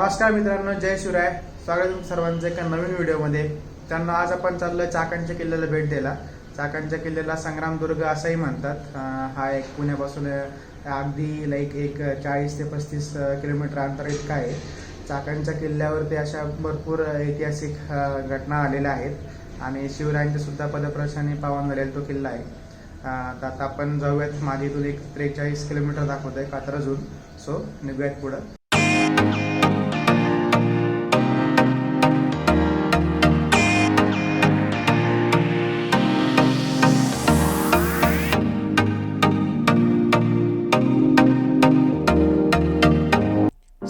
नमस्कार मित्रांनो जय शिवराय. स्वागत आहे सर्वांचं एका नवीन व्हिडिओमध्ये. त्यांना आज आपण चाललोय चाकणच्या किल्ल्याला भेट द्यायला. चाकणच्या किल्ल्याला संग्रामदुर्ग असंही म्हणतात. हा एक पुण्यापासून अगदी लाईक एक चाळीस ते पस्तीस किलोमीटर अंतर इतका आहे. चाकणच्या किल्ल्यावरती अशा भरपूर ऐतिहासिक घटना आलेल्या आहेत. आणि शिवरायांचे सुद्धा पदप्रशाने पावन झालेला तो किल्ला आहे. तर आता आपण जाऊयात. माझी इथून एक त्रेचाळीस किलोमीटर दाखवत आहे कात्रजून सो निघूयात पुढं.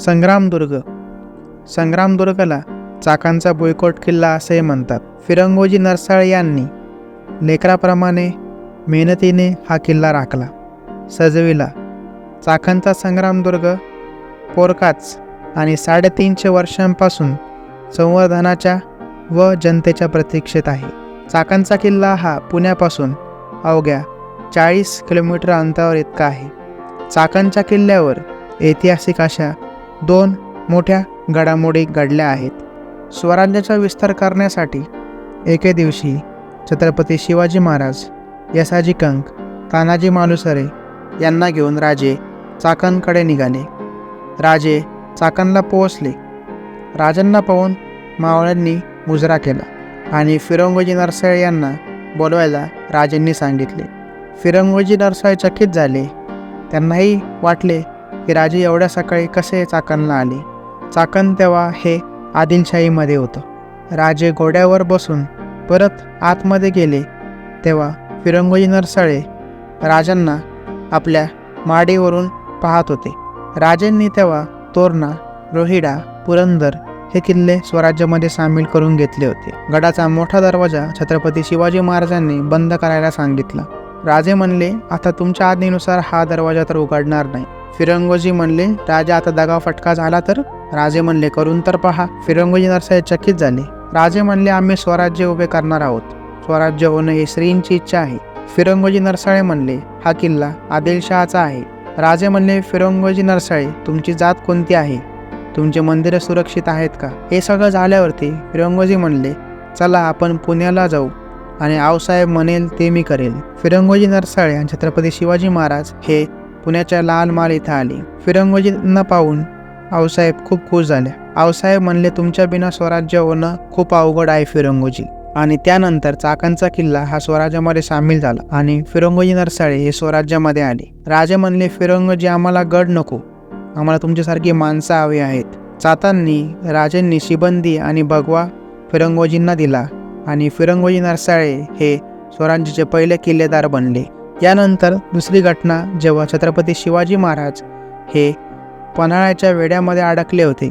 संग्रामदुर्ग संग्रामदुर्गला चाकांचा बोयकोट किल्ला असे म्हणतात. फिरंगोजी नरसाळ यांनी लेकराप्रमाणे मेहनतीने हा किल्ला राखला. सजविला. चाकांचा संग्रामदुर्ग पोरकाच आणि साडेतीनशे वर्षांपासून संवर्धनाच्या व जनतेच्या प्रतीक्षेत आहे. चाकांचा किल्ला हा पुण्यापासून अवघ्या चाळीस किलोमीटर अंतरावर इतका आहे. चाकणच्या किल्ल्यावर ऐतिहासिक अशा दोन मोठ्या घडामोडी घडल्या आहेत. स्वराज्याचा विस्तार करण्यासाठी एके दिवशी छत्रपती शिवाजी महाराज यसाजी कंक तानाजी मालुसरे यांना घेऊन राजे चाकणकडे निघाले. राजे चाकणला पोहोचले. राजांना पाहून मावळ्यांनी मुजरा केला आणि फिरंगोजी नरसाळ यांना बोलवायला राजांनी सांगितले. फिरंगोजी नरसाळ चकित झाले. त्यांनाही वाटले की राजे एवढ्या सकाळी कसे चाकणला आले? चाकण तेव्हा हे आदिलशाहीमध्ये होतं. राजे घोड्यावर बसून परत आतमध्ये गेले. तेव्हा फिरंगोजी नरसाळे राजांना आपल्या माडीवरून पाहत होते. राजांनी तेव्हा तोरणा रोहिडा पुरंदर हे किल्ले स्वराज्यामध्ये सामील करून घेतले होते. गडाचा मोठा दरवाजा छत्रपती शिवाजी महाराजांनी बंद करायला सांगितला. राजे म्हणले आता तुमच्या आज्ञेनुसार हा दरवाजा तर उघडणार नाही. फिरंगोजी म्हणले राजा आता दगा फटका झाला तर? राजे म्हणले करून तर पहा. फिरंगोजी नरसाळे चकित झाले. राजे म्हणले आम्ही स्वराज्य उभे करणार आहोत. स्वराज्य होणं ही श्रींची इच्छा आहे. फिरंगोजी नरसाळे म्हणले हा किल्ला आदिलशहाचा आहे. राजे म्हणले फिरंगोजी नरसाळे तुमची जात कोणती आहे? तुमचे मंदिरं सुरक्षित आहेत का? हे सगळं झाल्यावरती फिरंगोजी म्हणले चला आपण पुण्याला जाऊ आणि आऊसाहेब म्हणेल ते मी करेल. फिरंगोजी नरसाळे आणि छत्रपती शिवाजी महाराज हे पुण्याच्या लाल माल इथं आली. फिरंगोजींना पाहून आऊसाहेब खूप खुश झाले. आऊसाहेब म्हणले तुमच्या बिना स्वराज्य होणं खूप अवघड आहे फिरंगोजी. आणि त्यानंतर चाकणचा किल्ला हा स्वराज्यामध्ये सामील झाला आणि फिरंगोजी नरसाळे हे स्वराज्यामध्ये आले. राजे म्हणले फिरंगोजी आम्हाला गड नको. आम्हाला तुमच्यासारखी माणसं हवी आहेत. चातांनी राजांनी शिबंदी आणि भगवा फिरंगोजींना दिला आणि फिरंगोजी नरसाळे हे स्वराज्याचे पहिले किल्लेदार बनले. यानंतर दुसरी घटना जेव्हा छत्रपती शिवाजी महाराज हे पन्हाळ्याच्या वेड्यामध्ये अडकले होते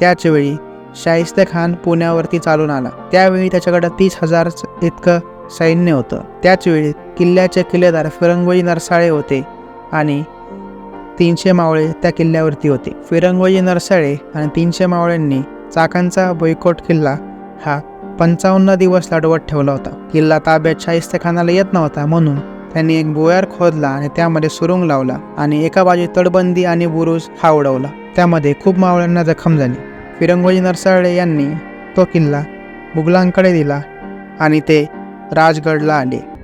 त्याचवेळी शाहिस्ते खान पुण्यावरती चालून आला. त्यावेळी त्याच्याकडं तीस हजार इतकं सैन्य होतं. त्याचवेळी किल्ल्याचे किल्लेदार फिरंगोजी नरसाळे होते आणि तीनशे मावळे त्या किल्ल्यावरती होते. फिरंगोजी नरसाळे आणि तीनशे मावळ्यांनी चाकांचा बोयकोट किल्ला हा पंचावन्न दिवस लढवत ठेवला होता. किल्ला ताब्यात शाहिस्ते खानाला येत नव्हता म्हणून त्यांनी एक बोयार खोदला आणि त्यामध्ये सुरुंग लावला आणि एका बाजू तडबंदी आणि बुरुज हा उडवला. त्यामध्ये खूप मावळ्यांना जखम झाली. फिरंगोजी नरसाळे यांनी तो किल्ला मुघलांकडे दिला आणि ते राजगडला आले.